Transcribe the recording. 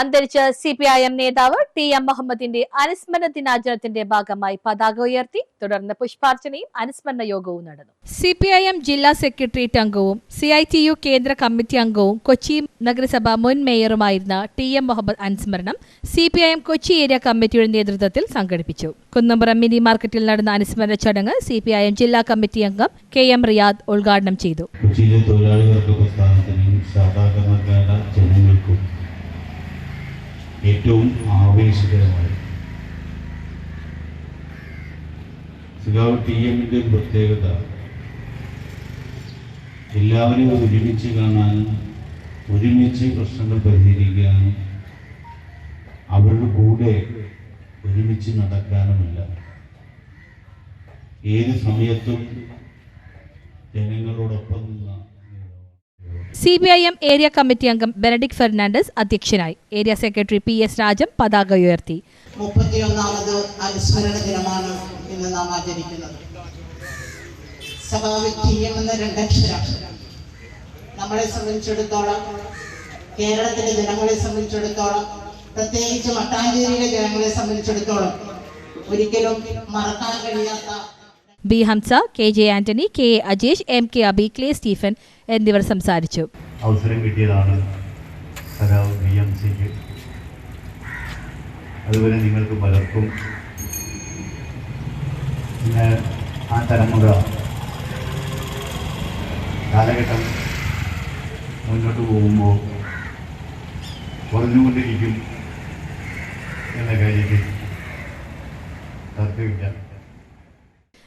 അന്തരിച്ച C P I M നേതാവ് T M മുഹമ്മദിന്റെ അനുസ്മരണ ദിനാചരണത്തിന്റെ ഭാഗമായി പതാക ഉയർത്തി തുടർന്ന് പുഷ്പാർച്ചനയും അനുസ്മരണ യോഗവും നടന്നു. സി പി ഐ എം ജില്ലാ സെക്രട്ടേറിയറ്റ് അംഗവും സി ഐ ടി യു കേന്ദ്ര കമ്മിറ്റി അംഗവും കൊച്ചി നഗരസഭ മുൻ മേയറുമായിരുന്ന ടി എം മുഹമ്മദ് അനുസ്മരണം C P I M Kochi area കമ്മിറ്റിയുടെ നേതൃത്വത്തിൽ സംഘടിപ്പിച്ചു. കുന്നമ്പുറം മിനി മാർക്കറ്റിൽ നടന്ന അനുസ്മരണ ചടങ്ങ് സി പി ഐ എം ജില്ലാ കമ്മിറ്റി അംഗം കെ എം റിയാദ് ഉദ്ഘാടനം ചെയ്തു. തൊഴിലാളി വർഗ പ്രസ്ഥാനത്തിനും ഏറ്റവും ആവേശകരമായി. സിഗാവ് ടി എമ്മിന്റെ പ്രത്യേകത. എല്ലാവരെയും ഒരുമിച്ച് കാണാനും ഒരുമിച്ച് പ്രശ്നങ്ങൾ പരിഹരിക്കാനും അവരുടെ കൂടെ ഒരുമിച്ച് നടക്കാനുമില്ല. ഏത് സമയത്തും ജനങ്ങളോടൊപ്പം നിന്ന. C B I M area committee അംഗം ബെനഡിക് ഫെർണാണ്ടസ് അധ്യക്ഷനായി. Area secretary P S Rajan പതാക ഉയർത്തി. മുപ്പത്തിയൊന്നാമത് അനുസ്മരണ ദിനമാണ് ഇന്ന് നാം ആചരിക്കുന്നത്. സഭാവിധീയം എന്ന രണ്ടക്ഷരം നമ്മളെ സംബന്ധിച്ചിടത്തോളം കേരളത്തിലെ ജനങ്ങളെ സംബന്ധിച്ചിടത്തോളം പ്രത്യേകിച്ച് മട്ടാഞ്ചേരിയിലെ ജനങ്ങളെ സംബന്ധിച്ചിടത്തോളം ഒരിക്കലും മറക്കാൻ കഴിയാത്ത B Hamsa K J Antony K A Ajesh M K Abi Clay Stephen എന്നിവർ സംസാരിച്ചു. അവസരം കിട്ടിയതാണ് അതുപോലെ നിങ്ങൾക്ക് പലർക്കും ആ തലമുറ കാലഘട്ടം മുന്നോട്ട് പോകുമ്പോൾ കുറഞ്ഞുകൊണ്ടിരിക്കും എന്ന കാര്യത്തിൽ തർക്കമില്ല.